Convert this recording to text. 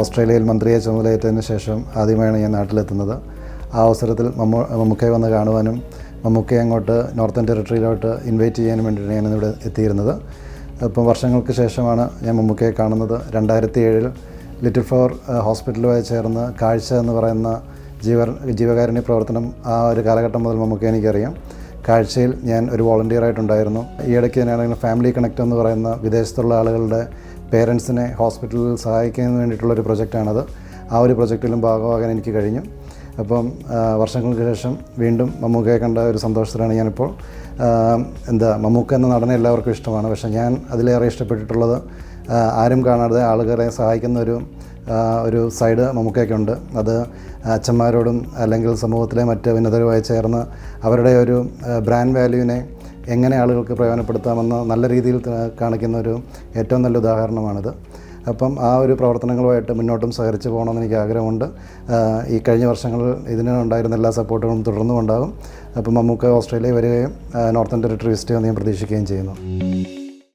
ഓസ്ട്രേലിയയിൽ മന്ത്രിയെ ചുമതലയേറ്റതിന് ശേഷം ആദ്യമായാണ് ഞാൻ നാട്ടിലെത്തുന്നത്. ആ അവസരത്തിൽ മമ്മൂ മമ്മൂക്കയെ വന്ന് കാണുവാനും മമ്മൂക്കയെ അങ്ങോട്ട് നോർത്തേൺ ടെറിട്ടറിയിലോട്ട് ഇൻവൈറ്റ് ചെയ്യാനും വേണ്ടിയിട്ടാണ് ഇവിടെ എത്തിയിരുന്നത്. ഇപ്പം വർഷങ്ങൾക്ക് ശേഷമാണ് ഞാൻ മമ്മൂക്കയെ കാണുന്നത്. രണ്ടായിരത്തി ഏഴിൽ ലിറ്റിൽ ഫ്ലവർ ഹോസ്പിറ്റലുമായി ചേർന്ന് കാഴ്ച എന്ന് പറയുന്ന ജീവ ജീവകാരുണ്യ പ്രവർത്തനം ആ ഒരു കാലഘട്ടം മുതൽ മമ്മൂക്ക എനിക്കറിയാം. കാഴ്ചയിൽ ഞാൻ ഒരു വോളണ്ടിയർ ആയിട്ടുണ്ടായിരുന്നു ഈ ഇടയ്ക്ക് ഫാമിലി കണക്ട് എന്ന് പറയുന്ന വിദേശത്തുള്ള ആളുകളുടെ പേരൻസിനെ ഹോസ്പിറ്റലിൽ സഹായിക്കുന്നതിന് വേണ്ടിയിട്ടുള്ളൊരു പ്രൊജക്റ്റാണത്. ആ ഒരു പ്രൊജക്റ്റിലും ഭാഗമാകാൻ എനിക്ക് കഴിഞ്ഞു. അപ്പം വർഷങ്ങൾക്ക് ശേഷം വീണ്ടും മമ്മൂക്കയെ കണ്ട ഒരു സന്തോഷത്തിലാണ് ഞാനിപ്പോൾ. എന്താ മമ്മൂക്ക എന്ന നടനെ എല്ലാവർക്കും ഇഷ്ടമാണ്. പക്ഷേ ഞാൻ അതിലേറെ ഇഷ്ടപ്പെട്ടിട്ടുള്ളത് ആരും കാണാതെ ആളുകളെ സഹായിക്കുന്ന ഒരു ഒരു സൈഡ് മമ്മൂക്കയ്ക്കുണ്ട്. അത് അച്ഛന്മാരോടും അല്ലെങ്കിൽ സമൂഹത്തിലെ മറ്റ് ഉന്നതരുമായി ചേർന്ന് അവരുടെ ഒരു ബ്രാൻഡ് വാല്യൂവിനെ എങ്ങനെ ആളുകൾക്ക് പ്രയോജനപ്പെടുത്താമെന്ന് നല്ല രീതിയിൽ കാണിക്കുന്ന ഒരു ഏറ്റവും നല്ല ഉദാഹരണമാണിത്. അപ്പം ആ ഒരു പ്രവർത്തനങ്ങളുമായിട്ട് മുന്നോട്ടും സഹകരിച്ച് പോകണമെന്ന് എനിക്ക് ആഗ്രഹമുണ്ട്. ഈ കഴിഞ്ഞ വർഷങ്ങളിൽ ഇതിനുണ്ടായിരുന്ന എല്ലാ സപ്പോർട്ടുകളും തുടർന്നും ഉണ്ടാകും അപ്പം മമ്മൂക്ക ഓസ്ട്രേലിയ വരികയും നോർത്തേൺ ടെറിട്ടറി വിസിറ്റ് ഞാൻ പ്രതീക്ഷിക്കുകയും ചെയ്യുന്നു.